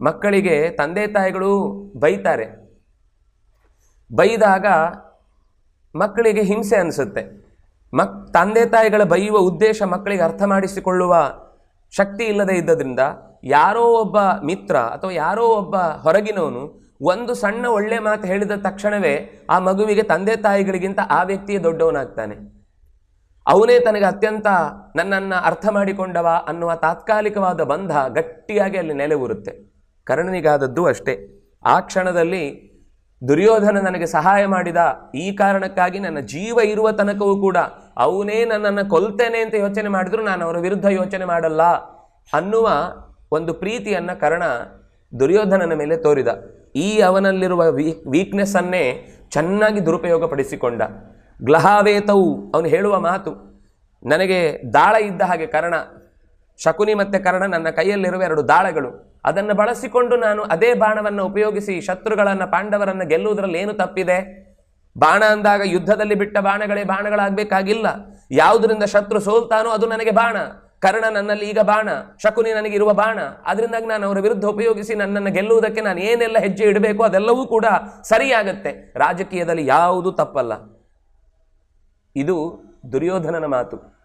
ಮಕ್ಕಳಿಗೆ ತಂದೆ ತಾಯಿಗಳು ಬೈತಾರೆ. ಬೈದಾಗ ಮಕ್ಕಳಿಗೆ ಹಿಂಸೆ ಅನಿಸುತ್ತೆ. ಮಕ್, ತಂದೆ ತಾಯಿಗಳ ಬೈಯುವ ಉದ್ದೇಶ ಮಕ್ಕಳಿಗೆ ಅರ್ಥ ಮಾಡಿಸಿಕೊಳ್ಳುವ ಶಕ್ತಿ ಇಲ್ಲದೆ ಇದ್ದದ್ರಿಂದ ಯಾರೋ ಒಬ್ಬ ಮಿತ್ರ ಅಥವಾ ಯಾರೋ ಒಬ್ಬ ಹೊರಗಿನವನು ಒಂದು ಸಣ್ಣ ಒಳ್ಳೆ ಮಾತು ಹೇಳಿದ ತಕ್ಷಣವೇ ಆ ಮಗುವಿಗೆ ತಂದೆ ತಾಯಿಗಳಿಗಿಂತ ಆ ವ್ಯಕ್ತಿಯೇ ದೊಡ್ಡವನಾಗ್ತಾನೆ. ಅವನೇ ತನಗೆ ಅತ್ಯಂತ ನನ್ನನ್ನು ಅರ್ಥ ಮಾಡಿಕೊಂಡವ ಅನ್ನುವ ತಾತ್ಕಾಲಿಕವಾದ ಬಂಧ ಗಟ್ಟಿಯಾಗಿ ಅಲ್ಲಿ ನೆಲೆಯೂರುತ್ತೆ ಕರ್ಣನಿಗಾದದ್ದು ಅಷ್ಟೇ. ಆ ಕ್ಷಣದಲ್ಲಿ ದುರ್ಯೋಧನ ನನಗೆ ಸಹಾಯ ಮಾಡಿದ ಈ ಕಾರಣಕ್ಕಾಗಿ ನನ್ನ ಜೀವ ಇರುವ ತನಕವೂ ಕೂಡ ಅವನೇ ನನ್ನನ್ನು ಕೊಲ್ತೇನೆ ಅಂತ ಯೋಚನೆ ಮಾಡಿದ್ರು ನಾನು ಅವರ ವಿರುದ್ಧ ಯೋಚನೆ ಮಾಡಲ್ಲ ಅನ್ನುವ ಒಂದು ಪ್ರೀತಿಯನ್ನು ಕರ್ಣ ದುರ್ಯೋಧನನ ಮೇಲೆ ತೋರಿದ. ಈ ಅವನಲ್ಲಿರುವ ವೀಕ್ ವೀಕ್ನೆಸ್ಸನ್ನೇ ಚೆನ್ನಾಗಿ ದುರುಪಯೋಗಪಡಿಸಿಕೊಂಡ. ಗ್ಲಹಾವೇತವು ಅವನು ಹೇಳುವ ಮಾತು, ನನಗೆ ದಾಳ ಇದ್ದ ಹಾಗೆ ಕರ್ಣ, ಶಕುನಿ ಮತ್ತು ಕರ್ಣ ನನ್ನ ಕೈಯಲ್ಲಿರುವ ಎರಡು ದಾಳಗಳು ಅದನ್ನು ಬಳಸಿಕೊಂಡು ನಾನು ಅದೇ ಬಾಣವನ್ನು ಉಪಯೋಗಿಸಿ ಶತ್ರುಗಳನ್ನು, ಪಾಂಡವರನ್ನು ಗೆಲ್ಲುವುದರಲ್ಲಿ ಏನು ತಪ್ಪಿದೆ? ಬಾಣ ಅಂದಾಗ ಯುದ್ಧದಲ್ಲಿ ಬಿಟ್ಟ ಬಾಣಗಳೇ ಬಾಣಗಳಾಗಬೇಕಾಗಿಲ್ಲ. ಯಾವುದರಿಂದ ಶತ್ರು ಸೋಲ್ತಾನೋ ಅದು ನನಗೆ ಬಾಣ. ಕರ್ಣ ನನ್ನಲ್ಲಿ ಈಗ ಬಾಣ. ಶಕುನಿ ನನಗೆ ಇರುವ ಬಾಣ. ಅದರಿಂದಾಗಿ ನಾನು ಅವರ ವಿರುದ್ಧ ಉಪಯೋಗಿಸಿ ನನ್ನನ್ನು ಗೆಲ್ಲುವುದಕ್ಕೆ ನಾನು ಏನೆಲ್ಲ ಹೆಜ್ಜೆ ಇಡಬೇಕು ಅದೆಲ್ಲವೂ ಕೂಡ ಸರಿಯಾಗತ್ತೆ. ರಾಜಕೀಯದಲ್ಲಿ ಯಾವುದು ತಪ್ಪಲ್ಲ. ಇದು ದುರ್ಯೋಧನನ ಮಾತು.